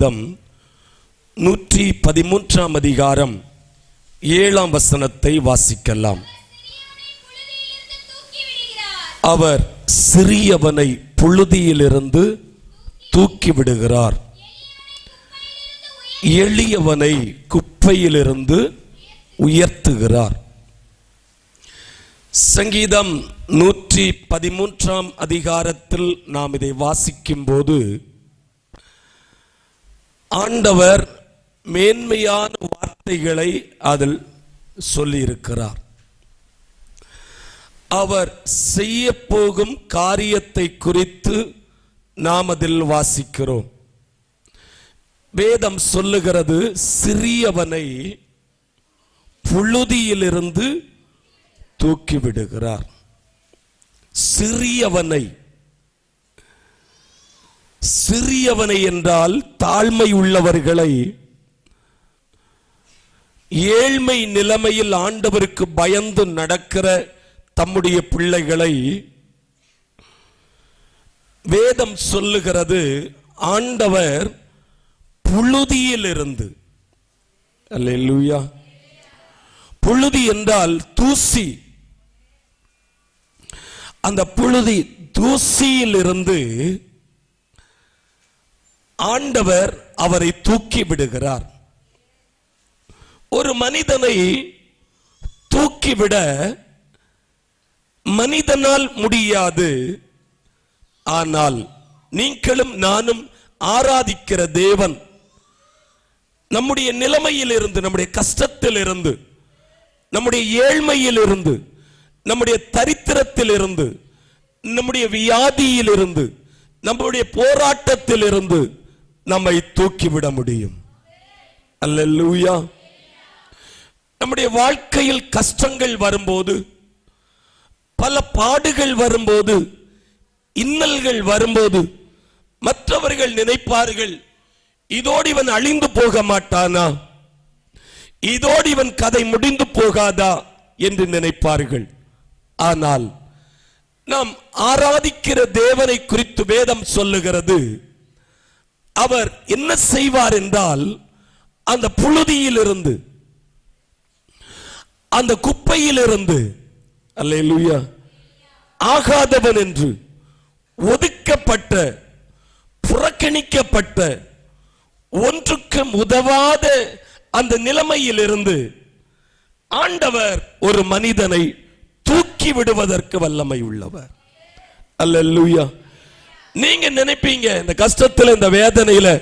சங்கீதம் நூற்றி பதிமூன்றாம் அதிகாரம் ஏழாம் வசனத்தை வாசிக்கலாம். அவர் சிறியவனை புழுதியிலிருந்து தூக்கி விடுகிறார். எளியவனை குப்பையிலிருந்து உயர்த்துகிறார். சங்கீதம் நூற்றி பதிமூன்றாம் அதிகாரத்தில் நாம் இதை வாசிக்கும்போது ஆண்டவர் மேன்மையான வார்த்தைகளை அதில் சொல்லியிருக்கிறார். அவர் செய்ய போகும் காரியத்தை குறித்து நாம் அதில் வாசிக்கிறோம். வேதம் சொல்லுகிறது சிறியவனை புழுதியிலிருந்து தூக்கிவிடுகிறார். சிறியவனை சிறியவனை என்றால் தாழ்மை உள்ளவர்களை. ஏழ்மை நிலைமையில் ஆண்டவருக்கு பயந்து நடக்கிற தம்முடைய பிள்ளைகளை வேதம் சொல்லுகிறது ஆண்டவர் புழுதியிலிருந்து. அல்லேலூயா. புழுதி என்றால் தூசி. அந்த புழுதி தூசியிலிருந்து ஆண்டவர் அவரை தூக்கி விடுகிறார். ஒரு மனிதனை தூக்கிவிட மனிதனால் முடியாது. ஆனால் நீங்களும் நானும் ஆராதிக்கிற தேவன். நம்முடைய நிலைமையிலிருந்து நம்முடைய கஷ்டத்தில் இருந்து நம்முடைய ஏழ்மையில் இருந்து நம்முடைய தரித்திரத்திலிருந்து நம்முடைய வியாதியிலிருந்து நம்முடைய போராட்டத்தில் இருந்து நம்மை தூக்கிவிட முடியும். அல்லேலூயா. நம்முடைய வாழ்க்கையில் கஷ்டங்கள் வரும்போது பல பாடுகள் வரும்போது இன்னல்கள் வரும்போது மற்றவர்கள் நினைப்பார்கள் இதோடு இவன் அழிந்து போக மாட்டானா? இதோடு இவன் கதை முடிந்து போகாதா? என்று நினைப்பார்கள். ஆனால் நாம் ஆராதிக்கிற தேவனை குறித்து வேதம் சொல்லுகிறது அவர் என்ன செய்வார் என்றால் அந்த புழுதியிலிருந்து அந்த குப்பையிலிருந்து அல்லேலூயா ஆகாதவன் என்று ஒதுக்கப்பட்ட புறக்கணிக்கப்பட்ட ஒன்றுக்கும் உதவாத அந்த நிலைமையிலிருந்து ஆண்டவர் ஒரு மனிதனை தூக்கி விடுவதற்கு வல்லமை உள்ளவர். அல்ல லூயா நீங்க நினைப்பீங்க இந்த கஷ்டத்துல இந்த வேதனையில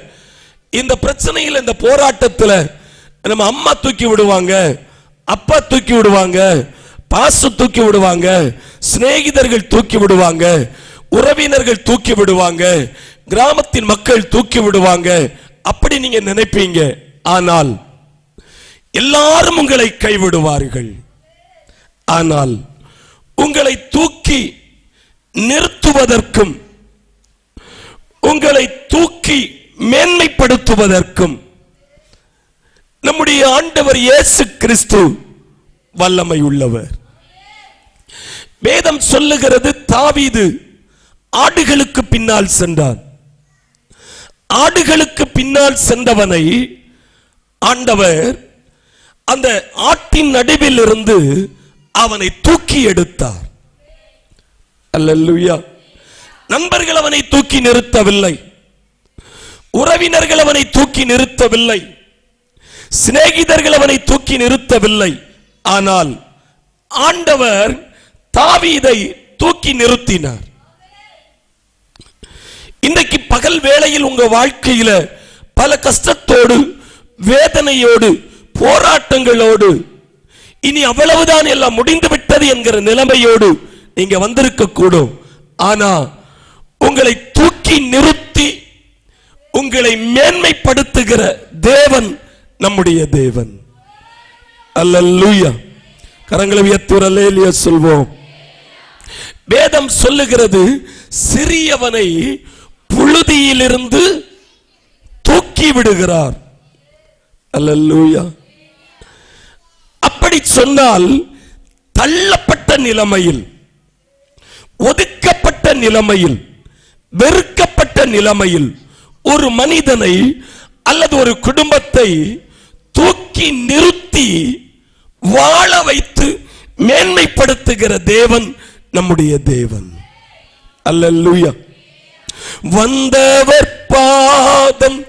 இந்த பிரச்சனையில இந்த போராட்டத்துல நம்ம அம்மா தூக்கி விடுவாங்க அப்பா தூக்கி விடுவாங்க பாசு தூக்கி விடுவாங்க சிநேகிதர்கள் தூக்கி விடுவாங்க உறவினர்கள் தூக்கி விடுவாங்க கிராமத்தின் மக்கள் தூக்கி விடுவாங்க அப்படி நீங்க நினைப்பீங்க. ஆனால் எல்லாரும் உங்களை கைவிடுவார்கள். ஆனால் உங்களை தூக்கி நிறுத்துவதற்கும் உங்களை தூக்கி மேன்மைப்படுத்துவதற்கும் நம்முடைய ஆண்டவர் இயேசு கிறிஸ்து வல்லமை உள்ளவர். வேதம் சொல்லுகிறது தாவீது ஆடுகளுக்கு பின்னால் சென்றான். ஆடுகளுக்கு பின்னால் சென்றவனை ஆண்டவர் அந்த ஆட்டின் நடுவில் இருந்து அவனை தூக்கி எடுத்தார். அல்லேலூயா. நண்பர்கள் அவனை தூக்கி நிறுத்தவில்லை. உறவினர்கள் அவனை தூக்கி நிறுத்தவில்லை. சிநேகிதர்கள் அவனை தூக்கி நிறுத்தவில்லை. ஆனால் ஆண்டவர் தாவீதை தூக்கி நிறுத்தினார். இன்றைக்கு பகல் வேளையில் உங்க வாழ்க்கையில பல கஷ்டத்தோடு வேதனையோடு போராட்டங்களோடு இனி அவ்வளவுதான் எல்லாம் முடிந்து விட்டது என்கிற நிலைமையோடு நீங்க வந்திருக்க கூடும் ஆனா உங்களை தூக்கி நிறுத்தி உங்களை மேன்மைப்படுத்துகிற தேவன் நம்முடைய தேவன். அல்லேலூயா கரங்களை உயர்த்துறலேலிய சொல்வோம். வேதம் சொல்லுகிறது சிறியவனை புழுதியிலிருந்து தூக்கி விடுகிறார். அல்லூயா அப்படி சொன்னால் தள்ளப்பட்ட நிலைமையில் ஒதுக்கப்பட்ட நிலைமையில் வெறுக்கப்பட்ட நிலைமையில் ஒரு மனிதனை அல்லது ஒரு குடும்பத்தை தூக்கி நிறுத்தி வாழ வைத்து மேன்மைப்படுத்துகிற தேவன் நம்முடைய தேவன். அல்லூயா வந்தவர் பாதம்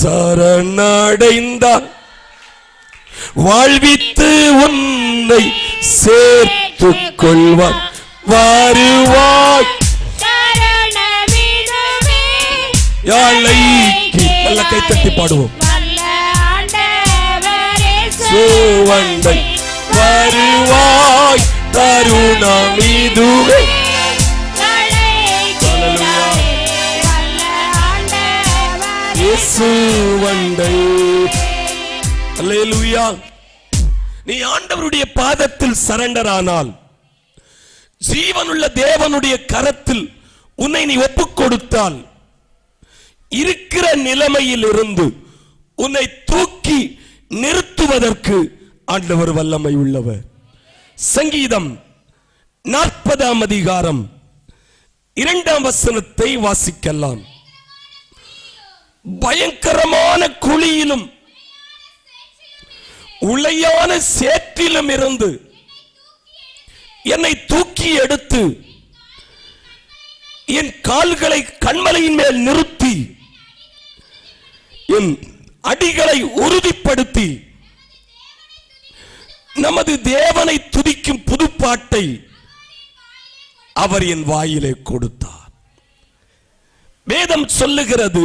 சரணடைந்தார். வாழ்வித்து உன்னை சேர்த்துக் கொள்வார். வருவாய் யாழைக்கு நல்ல கைத்தட்டி பாடுவோம். வல்ல ஆண்டவரே சுவண்டை வருவாய் தருணம் இதுவே அல்லேலூயா. நீ ஆண்டவருடைய பாதத்தில் சரண்டர் ஆனால் ஜீவனுள்ள தேவனுடைய கரத்தில் உன்னை நீ ஒப்புக் கொடுத்தால் இருக்கிற நிலைமையில் இருந்து உன்னை தூக்கி நிறுத்துவதற்கு ஆண்டவர் வல்லமை உள்ளவர். சங்கீதம் நாற்பதாம் அதிகாரம் இரண்டாம் வசனத்தை வாசிக்கலாம். பயங்கரமான குழியிலும் உளையான சேற்றிலும் இருந்து என்னை தூக்கி எடுத்து என் கால்களை கண்மலையின் மேல் நிறுத்தி என் அடிகளை உறுதிப்படுத்தி நமது தேவனை துதிக்கும் புதுப்பாட்டை அவர் என் வாயிலே கொடுத்தார். வேதம் சொல்லுகிறது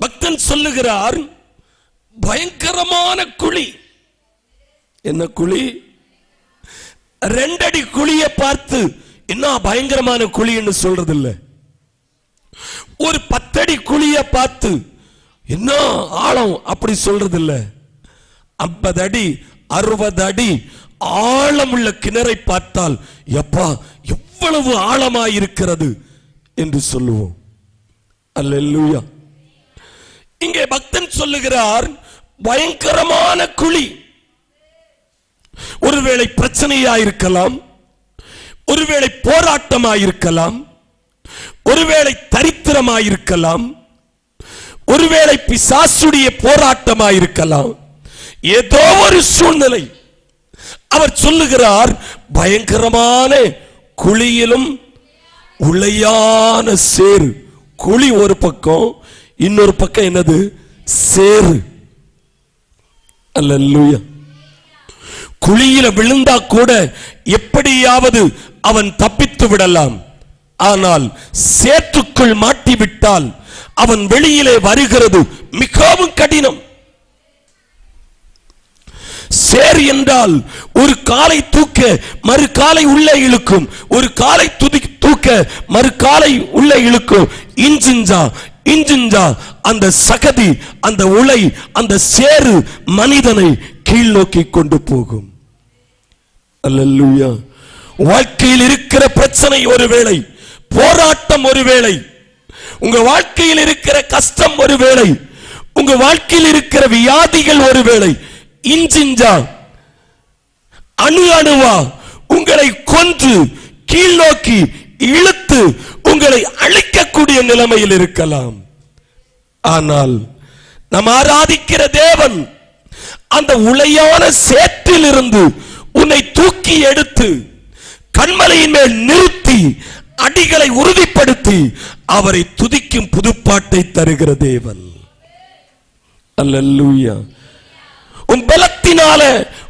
பக்தன் சொல்லுகிறார் பயங்கரமான குழி. என்ன குழி? ரெண்டடி குழியை பார்த்து என்ன பயங்கரமான குழின்னு சொல்றது இல்ல ஒரு பத்தடி குழியை பார்த்து என்ன ஆழம்? அப்படி சொல்றது இல்ல ஐம்பது அடி அறுபது அடி ஆழமுள்ள கிணறை பார்த்தால் எப்பா எவ்வளவு ஆழமாயிருக்கிறது? என்று சொல்லுவோம். அல்லேலூயா. இங்கே பக்தன் சொல்லுகிறார் பயங்கரமான குழி. ஒருவேளை பிரச்சனையாயிருக்கலாம் ஒருவேளை போராட்டமாயிருக்கலாம் ஒருவேளை தரித்திரமாயிருக்கலாம் ஒருவேளை பிசாசுடைய போராட்டமாயிருக்கலாம் ஏதோ ஒரு சூழ்நிலை. அவர் சொல்லுகிறார் பயங்கரமான குழியிலும் உளையான சேறு. குழி ஒரு பக்கம் இன்னொரு பக்கம் என்னது? சேறு. அல்லேலூயா குழியில விழுந்தா கூட எப்படியாவது அவன் தப்பித்து விடலாம். ஆனால் சேற்றுக்குள் மாட்டிவிட்டால் அவன் வெளியிலே வருகிறது மிகவும் கடினம். சேர் என்றால் ஒரு காலை தூக்க மறு காலை உள்ளே இழுக்கும் ஒரு காலை துதி தூக்க மறு காலை உள்ளே இழுக்கும். இன்சிஞ்சா இன்சிஞ்சா அந்த சகதி அந்த உலை அந்த சேறு மனிதனை கீழ் நோக்கி கொண்டு போகும். அல்லேலூயா வாழ்க்கையில் இருக்கிற பிரச்சனை ஒருவேளை போராட்டம் ஒருவேளை உங்க வாழ்க்கையில் இருக்கிற கஷ்டம் ஒருவேளை உங்க வாழ்க்கையில் இருக்கிற வியாதிகள் ஒருவேளை இஞ்சிஞ்சா அணு அணுவா உங்களை கொன்று கீழ் நோக்கி இழுத்து உங்களை அழிக்கக்கூடிய நிலைமையில் இருக்கலாம். ஆனால் நாம் ஆராதிக்கிற தேவன் அந்த உளையான சேற்றில் இருந்து உன்னை தூக்கி எடுத்து கண்மலையின் மேல் நிறுத்தி அடிகளை உறுதிப்படுத்தி அவரை துதிக்கும் புதுப்பாட்டை தருகிற தேவன். அல்லேலூயா உன் பலத்தினால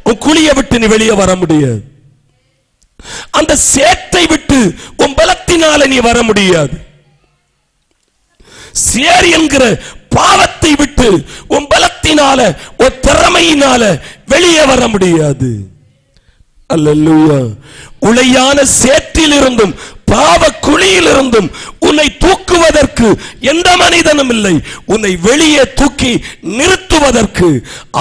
உன் குழியை விட்டு நீ வெளியே வர முடியாது. அந்த சேற்றை விட்டு உன் பலத்தினால நீ வர முடியாது. சேர் என்கிற பாவத்தை விட்டு உன் பலத்தினால உன் திறமையினால வெளியே வர முடியாது. அல்லேலூயா உளையான சேற்றில் இருந்தும் பாவ குழியிலிருந்தும் உன்னை தூக்குவதற்கு எந்த மனிதனும் இல்லை. உன்னை வெளியே தூக்கி நிறுத்துவதற்கு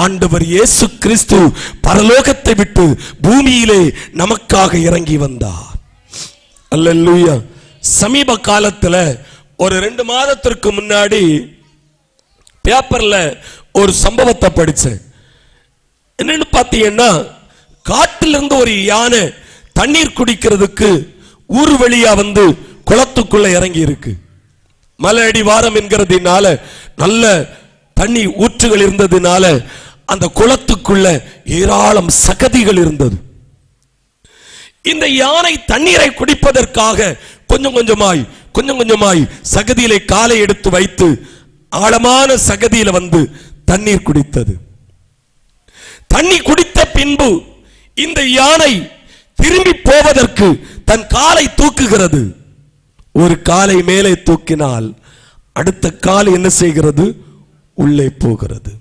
ஆண்டவர் இயேசு கிறிஸ்து பரலோகத்தை விட்டு பூமியிலே நமக்காக இறங்கி வந்தார். அல்ல சமீப காலத்துல ஒரு ரெண்டு மாதத்திற்கு முன்னாடி பேப்பர்ல ஒரு சம்பவத்தை படிச்சேன். என்னன்னு பார்த்தீங்கன்னா காட்டிலிருந்து ஒரு யானை தண்ணீர் குடிக்கிறதுக்கு ஊர் வழியா வந்து குளத்துக்குள்ள இறங்கி இருக்கு மலை அடி வாரம் என்கிறதுனால நல்ல தண்ணி ஊற்றுகள் இருந்ததுனால அந்த குளத்துக்குள்ள ஏராளம் சகதிகள் இருந்தது. இந்த யானை தண்ணீரை குடிப்பதற்காக கொஞ்சம் கொஞ்சமாய் கொஞ்சம் கொஞ்சமாய் சகதியிலே காலை எடுத்து வைத்து ஆழமான சகதியில வந்து தண்ணீர் குடித்தது. தண்ணி குடித்த பின்பு இந்த யானை திரும்பி போவதற்கு தன் காலை தூக்குகிறது. ஒரு காலை மேலே தூக்கினால் அடுத்த கால் என்ன செய்கிறது? உள்ளே போகிறது.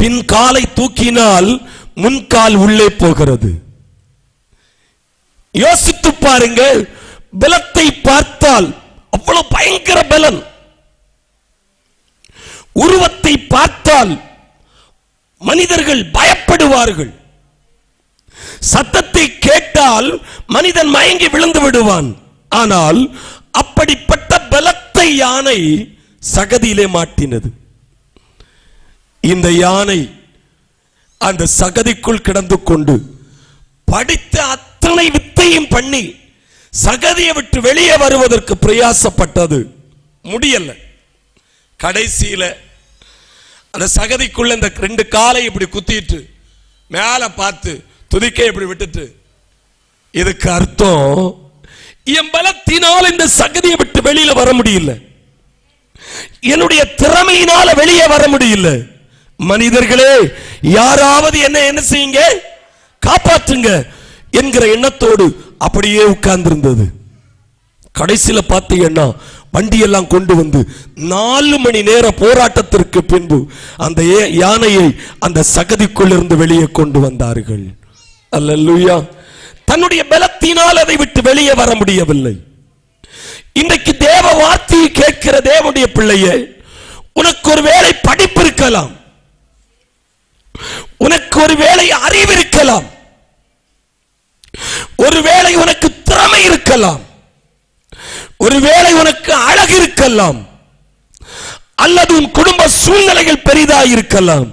பின் காலை தூக்கினால் முன்கால் உள்ளே போகிறது. யோசித்து பாருங்க பலத்தை பார்த்தால் அவ்வளவு பயங்கர பலன். உருவத்தை பார்த்தால் மனிதர்கள் பயப்படுவார்கள். சத்தத்தை கேட்டால் மனிதன் மயங்கி விழுந்து விடுவான். ஆனால் அப்படிப்பட்ட பலத்தை யானை சகதியிலே மாட்டினது. இந்த யானை அந்த சகதிக்குள் கிடந்து கொண்டு படித்த அத்தனை வித்தையும் பண்ணி சகதியை விட்டு வெளியே வருவதற்கு பிரயாசப்பட்டது. முடியல. கடைசியில அந்த சகதிக்குள்ள இந்த ரெண்டு காலை இப்படி குத்திட்டு மேல பார்த்து துதிக்கை இப்படி விட்டுட்டு இதுக்கு அர்த்தம் என் பலத்தினால் இந்த சகதியை விட்டு வெளியில வர முடியல. என்னுடைய திறமையினால வெளியே வர முடியல. மனிதர்களே யாராவது என்ன என்ன செய்யுங்க? காப்பாற்றுங்க என்கிற எண்ணத்தோடு அப்படியே உட்கார்ந்திருந்தது. கடைசியில் பார்த்தீங்கன்னா வண்டியெல்லாம் கொண்டு வந்து நாலு மணி நேர போராட்டத்திற்கு பின்பு அந்த யானையை அந்த சகதிக்குள்ளிருந்து வெளியே கொண்டு வந்தார்கள். அல்லேலூயா தன்னுடைய பலத்தினால் அதை விட்டு வெளியே வர முடியவில்லை. இன்றைக்கு தேவ வார்த்தையை கேட்கிற தேவனுடைய பிள்ளையே உனக்கு ஒரு வேலை படிப்பு இருக்கலாம். உனக்கு ஒரு வேலை அறிவு இருக்கலாம். ஒருவேளை உனக்கு திறமை இருக்கலாம். ஒருவேளை உனக்கு அழகு இருக்கலாம். அல்லது உன் குடும்ப சூழ்நிலைகள் பெரிதாக இருக்கலாம்.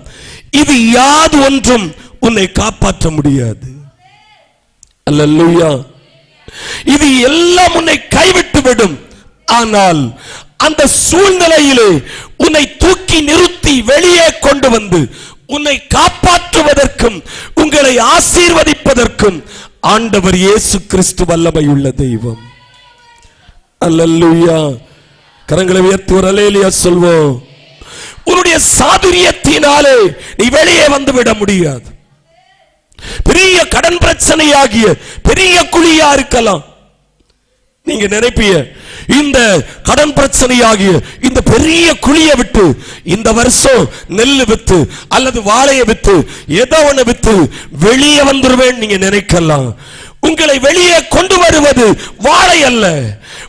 இது யாது ஒன்றும் உன்னை காப்பாற்ற முடியாது. அல்லேலூயா இது எல்லாம் உன்னை கைவிட்டு விடும். ஆனால் அந்த சூழ்நிலையிலே உன்னை தூக்கி நிறுத்தி வெளியே கொண்டு வந்து உன்னை காப்பாற்றுவதற்கும் உங்களை ஆசீர்வதிப்பதற்கும் ஆண்டவர் இயேசு கிறிஸ்து வல்லமை உள்ள தெய்வம். அல்லல்லுயா. கரங்களை உயர்த்தி ஒரு அலேலியா சொல்வோம். உன்னுடைய சாதுரியத்தினாலே நீ வெளியே வந்து விட முடியாது. பெரிய கடன் பிரச்சனையாகிய பெரிய குழியா இருக்கலாம். நீங்க நினைப்பிய இந்த கடன் பிரச்சனையாகிய இந்த பெரிய குழியை விட்டு இந்த வருஷம் நெல்லு வித்து அல்லது வாழையை வித்து ஏதோ ஒன்று வித்து வெளியே வந்துருவேன் நீங்க நினைக்கலாம். உங்களை வெளியே கொண்டு வருவது வாழை அல்ல.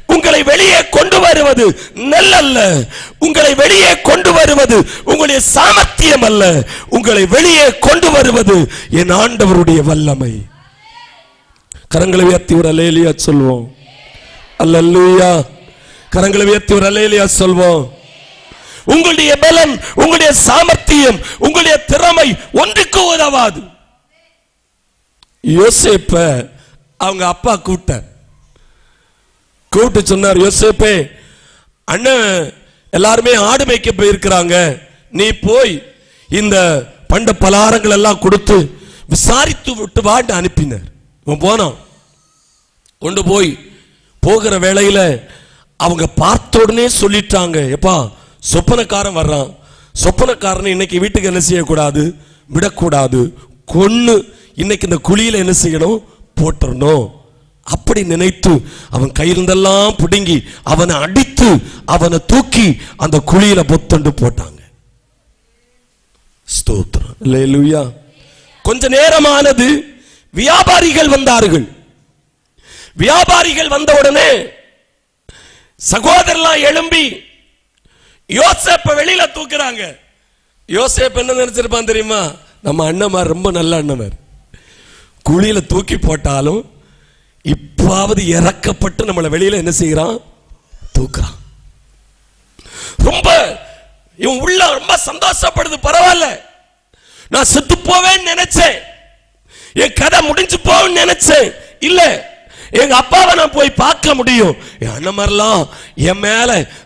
உங்களை வெளியே கொண்டு வருவது நெல் அல்ல. உங்களை வெளியே கொண்டு வருவது உங்களுடைய சாமர்த்தியம் அல்ல. உங்களை வெளியே கொண்டு வருவது என் ஆண்டவருடைய வல்லமை. கரங்களை உயர்த்தி ஒரு அலேலியா சொல்வோம். அல்லேலூயா. கரங்களை உயர்த்தி ஒரு அலேலியா சொல்வோம். உங்களுடைய பலம் உங்களுடைய சாமர்த்தியம் உங்களுடைய திறமை ஒன்றுக்கு உதவாது. யோசேப்ப அவங்க அப்பா கூப்பிட்டார். கூப்பிட்டு சொன்னார் யோசேப்பே அண்ணன் எல்லாருமே ஆடு மேய்க்க போயிருக்கிறாங்க. நீ போய் இந்த பண்ட பலாரங்கள் எல்லாம் கொடுத்து விசாரித்து விட்டு வாட்டு அனுப்பினார். இவன் போனான். கொண்டு போய் போகிற வேளையில் அவங்க பார்த்த உடனே சொல்லிட்டாங்க எப்பா சொப்பனக்காரன் வர்றான். சொப்பனக்காரனை இன்னைக்கு வீட்டுக்கு என்ன செய்யக்கூடாது? விடக்கூடாது. கொன்று இன்னைக்கு இந்த குழியில் என்ன செய்யணும்? போட்டுறணும் அப்படி நினைத்து அவன் கையிருந்தெல்லாம் பிடுங்கி அவனை அடித்து அவனை தூக்கி அந்த குழியில பொத்தண்டு போட்டாங்க. ஸ்தோத்திரம். கொஞ்ச நேரமானது வியாபாரிகள் வந்தார்கள். வியாபாரிகள் வந்த உடனே சகோதரலாம் எழும்பி யோசேப்ப வெளியில தூக்குறாங்க. யோசேப் என்ன நினைச்சிருப்பான் தெரியுமா? நம்ம அண்ணமார் ரொம்ப நல்ல அண்ணமார் குழியில தூக்கி போட்டாலும் இப்பாவது இறக்கப்பட்டு நம்மளை வெளியில என்ன செய்யறான் தூக்குறான். ரொம்ப இவன் உள்ள ரொம்ப சந்தோஷப்படுது பரவாயில்ல. நான் செத்து போவேன்னு நினைச்சேன். என் கதை முடிஞ்சு போவேன்னு நினைச்சேன். இல்ல எங்க அப்பாவை நான் போய் பார்க்க முடியும். அந்த மாதிரிலாம் என் மேல